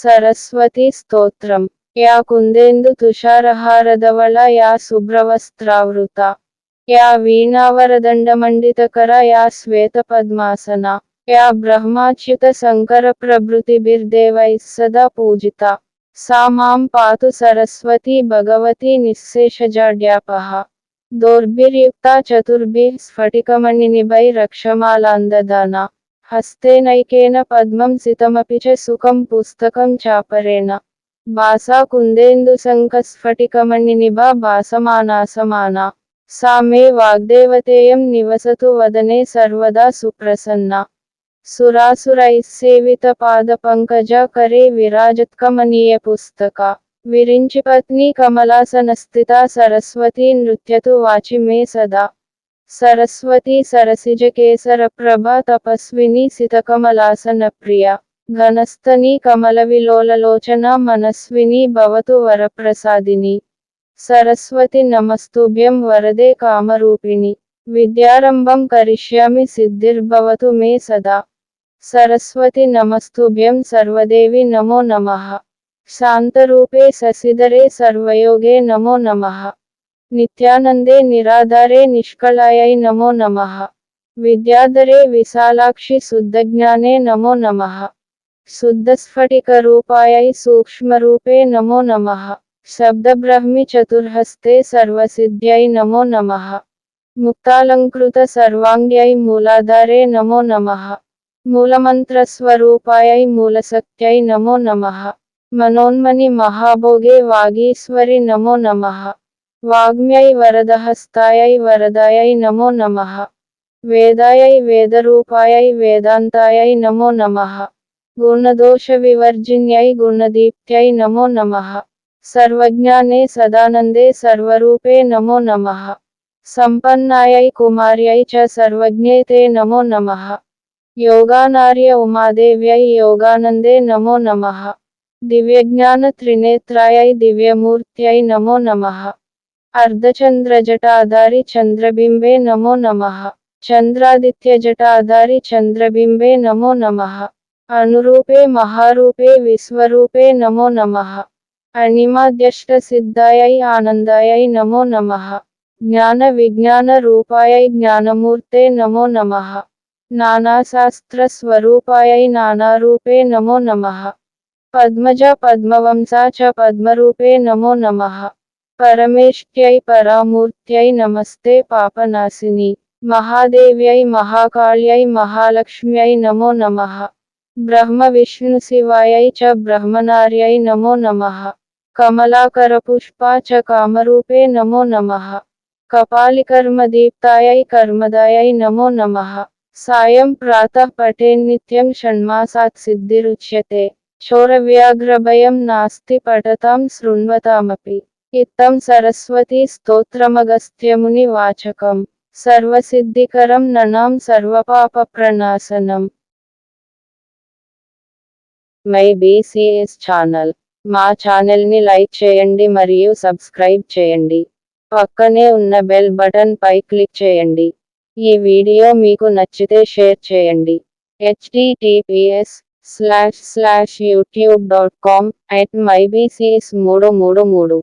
ಸರಸ್ವತಿ ಸ್ತೋತ್ರಂ ಯಾ ಕುಂದೆಂದು ತುಷಾರಹಾರದವಳ ಯಾ ಸುಬ್ರವಸ್ತ್ರಾವೃತ ಯಾ ವೀಣಾವರದಂಡಮಂಡಿತಕರ ಯಾ ಶ್ವೇತಪದ್ಮಾಸನ ಯಾ ಬ್ರಹ್ಮಾಚ್ಯುತ ಸಂಕರ ಪ್ರಭೃತಿಭಿರ್ದೇವೈಃ ಸದಾ ಪೂಜಿತ ಸಾ ಮಾಂ ಪಾತು ಸರಸ್ವತಿ ಭಗವತಿ ನಿಃಶೇಷಜಾಡ್ಯಾಪಃ ದೌರ್ಭಿರ್ಯುಕ್ತ ಚತುರ್ಭಿಃ ಸ್ಫಟಿಕಮಣಿನಿಭೈ ರಕ್ಷಮಾಲಾಂದದಾನ హస్తేనైకేన పద్మం సితమపి చ సుఖం పుస్తకం చాపరేణ. భాసా కుందేందుశంఖస్ఫటికమణినిభా భాసమానాసమానా సా మే వాగ్దేవతేయం నివసతు వదనే సర్వదా సుప్రసన్న. సురాసురైः సేవిత పాదపంకజ కరే విరాజత్కమనీయ పుస్తక. విరించి పత్ని కమలాసనస్థిత సరస్వతీ నృత్యతు వాచి మే సదా. సరస్వతి సరసిజ కేసర ప్రభ తపస్విని సితకమలాసన ప్రియ ఘనస్థని కమల విలోలలోచన మనస్విని భవతు వరప్రసాదిని. సరస్వతి నమస్తుభ్యం వరదే కామరూపిణి. విద్యారంభం కరిష్యామి సిద్ధిర్భవతు మే సదా. సరస్వతి నమస్తుభ్యం సర్వదేవి నమో నమ. శాంతరూపే శశిధరే సర్వయోగే నమో నమః. నిత్యానందే నిరాధారే నిష్కళాయై నమో నమః విద్యాధరే విశాలాక్షి శుద్ధజ్ఞానే నమో నమః శుద్ధస్ఫటికరూపాయై సూక్ష్మరూపే నమో నమః శబ్దబ్రహ్మి చతుర్హస్తే సర్వసిద్ధ్యై నమో నమః ముక్తాలంకృత సర్వాంగ్యై మూలాధారే నమో నమః మూలమంత్రస్వరూపాయై మూలశక్త్యై నమో నమః మనోన్మని మహాభోగే వాగీశ్వరి నమో నమః वाग्म्यै वरदहस्तायै वरदायै नमो नमः। वेदायै वेदरूपायै वेदान्तायै नमो नमः। गुणदोषविवर्जिन्यै गुणदीप्त्यै नमो नमः। सर्वज्ञाने सदानन्दे सर्वरूपे नमो नमः। सम्पन्नायै कुमार्यै च सर्वज्ञे ते नमो नमः। योगानार्य उमादेव्यै योगानन्दे नमो नमः। दिव्यज्ञानत्रिनेत्रायै दिव्यमूर्त्यै नमो नमः। अर्धचंद्रजटाधारी चंद्रबिंबे नमो नमः। चंद्रादित्य जटाधारी चंद्रबिंबे नमो नमः। अनुरूपे महारूपे विश्वरूपे नमो नमः। अनिमाद्यष्ट सिद्धायै आनन्दायै नमो नमः। ज्ञान विज्ञान रूपायै ज्ञानमूर्ते नमो नमः। नानाशास्त्रस्वरूपायै नानारूपे नमो नमः। पद्मजा पद्मवंशा च पद्मरूपे नमो नमः। परमेष्ट्यै परामूर्त नमस्ते पापनाशिनी, महादेव्य महाकाल्य महालक्ष्म्यै नमो नमः। ब्रह्मविष्णुशिवायै च ब्रह्मनार्यै नमो नमः। कमलाकरपुष्पा च कामरूपे नमो नमः। कपालिकर्मदीप्तायै कर्मदाय नमो नमः। सायं प्रातः पठेन्नित्यं षण्मासात् सिद्धिरुच्यते। शोरव्याघ्रभयं नास्ति पठतां शृण्वतामपि। ఇత్తం సరస్వతి స్తోత్రమగస్త్యముని వాచకం. సర్వసిద్ధికరం ననాం సర్వపాప ప్రణాశనం మై బీసీఎస్ ఛానల్. మా ఛానల్ని లైక్ చేయండి మరియు సబ్స్క్రైబ్ చేయండి. పక్కనే ఉన్న బెల్ బటన్ పై క్లిక్ చేయండి. ఈ వీడియో మీకు నచ్చితే షేర్ చేయండి. HTTPS slash slash YouTube dot com at my BCS మూడు మూడు మూడు.